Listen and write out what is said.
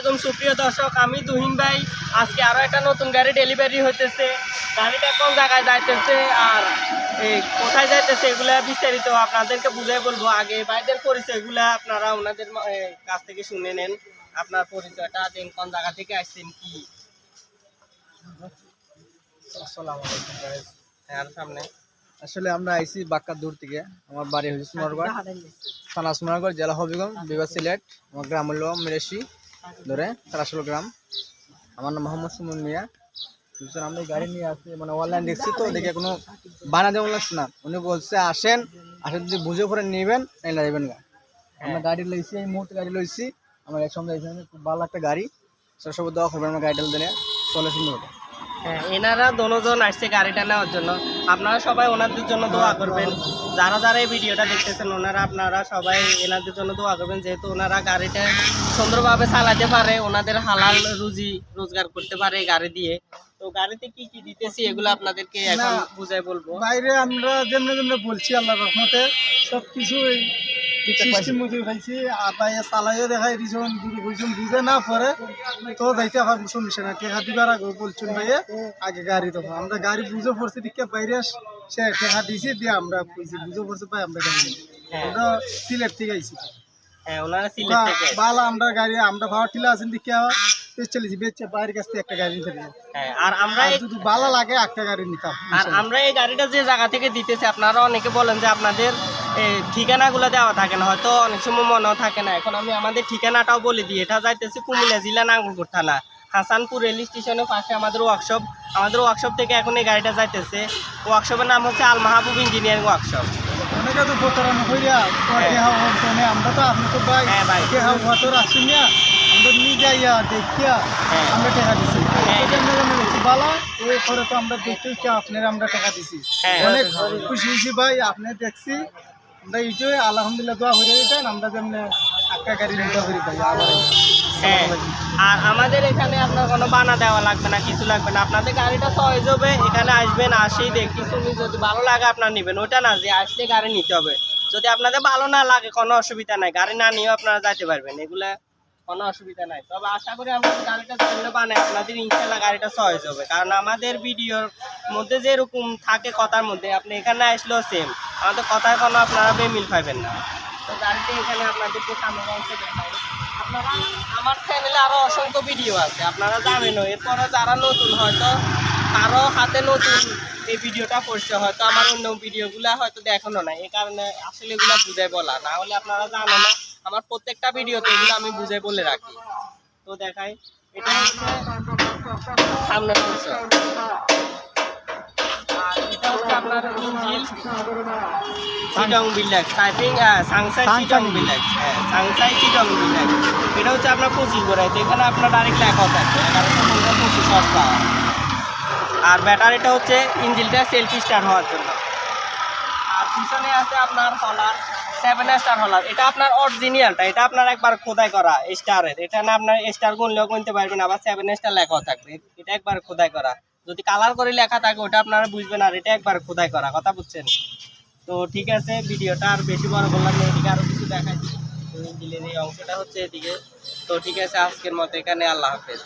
একদম সুপ্রিয় দর্শক আমি তুহিন ভাই। আজকে আরও একটা নতুন গাড়ি ডেলিভারি হইতেছে। গাড়িটা কোন জায়গায় যাইতেছে আর এই কোথায় যাইতেছে এগুলা বিস্তারিত আপনাদেরকে বুঝাই বলব। আগে ভাইদের পরিচয়গুলা আপনারা ওনাদের কাছ থেকে শুনে নেন। আপনার পরিচয়টা দেন কোন জায়গা থেকে আসছেন কি? আসসালামু আলাইকুম হ্যাঁ, আর সামনে? আসলে আমরা আইসি বাক্কা দূর থেকে। আমার বাড়ি হচ্ছে সোনারগড় থানা সোনারগড় জেলা হবিগঞ্জ বিভাগ সিলেট। আমার গ্রাম হলো মিরেশি ধরে তারাশোল গ্রাম। আমার নাম মোহাম্মদ সুমন মিয়া। দুজন আমরা গাড়ি নিয়ে আসছি মানে অনলাইন দেখছি তো দেখে কোনো বানা দেওয়া লাগছে না। উনি বলছে আসেন আসেন যদি বুঝে পরে নেবেন না দেবেন গা। আমরা গাড়ি লইছি এই মুহূর্তে গাড়ি লইছি। আমার এক সঙ্গে এখানে খুব ভালো একটা গাড়ি। সেটা সব দেওয়া হবে আমার গাড়িটা দিলে চলে শুনব হ্যাঁ এনারা দনোজন আসছে গাড়িটা নেওয়ার জন্য। আপনারা সবাই ওনাদের জন্য দোয়া করবেন। যারা যারা এই ভিডিওটা দেখতেছেন ওনারা আপনারা সবাই এনাদের জন্য দোয়া করবেন যেহেতু ওনারা গাড়িটা সুন্দরভাবে চালাতে পারে ওনাদের হালাল রুজি রোজগার করতে পারে গাড়ি দিয়ে। তো গাড়িতে কি কি দিতেছি এগুলো আপনাদেরকে এখন বুঝাই বলব। বাইরে আমরা যেমনি যেমনি বলছি আল্লাহ রহমতে সব কিছু সিস্টেম খাইছি দেখাই দিছুন বুঝে না পরে তো যাইতে আমার সমস্যা না। টেকা দিবার আগে বলছুন ভাইয়ে আগে গাড়ি দেবো আমরা গাড়ি বুঝে পড়ছি দিকে বাইরে সে টেকা দিছি দিয়ে আমরা কইছি বুঝে পড়ছে ভাই আমরা গাড়ি হ্যাঁ। আমরা সিলেট থেকে আইছি। হ্যাঁ বালা আমরা গাড়ি আমরা ভাড়া টিলা আছেন দিকে বেশ চলেছি বেচছে বাইরের কাছ থেকে একটা গাড়ি নিতে হ্যাঁ আর আমরা যদি বালা লাগে একটা গাড়ি নিতাম আর আমরা এই গাড়িটা যে জায়গা থেকে দিতেছি আপনারা অনেকে বলেন যে আপনাদের ঠিকানাগুলো দেওয়া থাকে না হয়তো অনেক সময় মনেও থাকে না। এখন আমি আমাদের ঠিকানাটাও বলে দিই এটা যাইতেছে কুমিল্লা জেলা নাঙ্গলকোট থানা। হাসানপুর রেল স্টেশনের পাশে আমাদের ওয়ার্কশপ আমাদের ওয়ার্কশপ থেকে এখন এই গাড়িটা যাইতেছে। ওয়ার্কশপের নাম হচ্ছে আল মাহবুব ইঞ্জিনিয়ারিং ওয়ার্কশপ অনেকে তো প্রতারণা হইয়া আমরা তো আপনি তো ভাই হ্যাঁ ভাই। হতো আসি না। আমরা দেখিয়া। আমরা টাকা দিছি। হ্যাঁ। বালা এই তো আপনার আমরা টাকা দিছি। হ্যাঁ। অনেক খুশি হয়েছি ভাই আপনি দেখছি। হয়ে আর আমাদের এখানে আপনার কোনো বানা দেওয়া লাগবে না, কিছু লাগবে না। আপনাদের গাড়িটা সহজ হবে, এখানে আসবেন আসেই দেখি তুমি যদি ভালো লাগে আপনার নেবেন। ওটা না যে আসলে গাড়ি নিতে হবে। যদি আপনাদের ভালো না লাগে, কোনো অসুবিধা নাই। গাড়ি না নিয়েও আপনারা যাইতে পারবেন। এগুলা কোনো অসুবিধা নাই। তবে আশা করি আমরা গাড়িটা জন্য বানাই আপনাদের ইনশাল্লাহ গাড়িটা সহজ হবে। কারণ আমাদের ভিডিওর মধ্যে যেরকম থাকে কথার মধ্যে, আপনি এখানে আসলেও সেম আমাদের কথায় কোনো আপনারা বেমিল পাইবেন না। তো গাড়িটা এখানে আপনাদেরকে সামনে আপনারা, আমার চ্যানেলে আরও অসংখ্য ভিডিও আছে। আপনারা জানেনও এরপরে যারা নতুন হয়তো, কারও হাতে নতুন এই ভিডিওটা পড়ছে হয়তো আমার অন্য ভিডিওগুলা হয়তো দেখানো নাই। এই কারণে আসলে এগুলা বুঝাই বলা। না হলে আপনারা জানো না। আমার প্রত্যেকটা ভিডিওতে এগুলো আমি বুঝে বলে রাখি। তো দেখাই এটা অংশ আর এটা হচ্ছে আপনার ইঞ্জিল। চিটং বিলাক টাইপিং সাংসাই চিটং হ্যাঁ সাংসাই চিটং এটা হচ্ছে আপনার পঁচিশ করে এখানে আপনার ডাইরেক্ট লেখা থাকবে এগারোশো পনেরো পঁচিশ হর্স পাওয়ার আর ব্যাটারিটা হচ্ছে ইঞ্জিনটা সেলফি স্টার্ট হওয়ার জন্য। আর পিছনে আছে আপনার হলার। সেভেন স্টার হলার এটা আপনার অরিজিনালটা এটা আপনার একবার খোদাই করা স্টারের এটা না আপনার স্টার গুনলেও গুনতে পারবেন, আবার সেভেন স্টার লেখাও থাকবে। এটা একবার খোদাই করা। যদি কালার করে লেখা থাকে, ওটা আপনারা বুঝবেন আর এটা একবার খোদাই করা, কথা বুঝছেন? তো ঠিক আছে, ভিডিওটা আর বেশি বড় বললাম না, এদিকে আরও কিছু দিই। এই অংশটা হচ্ছে এদিকে। তো ঠিক আছে, আজকের মতো এখানে আল্লাহ হাফেজ।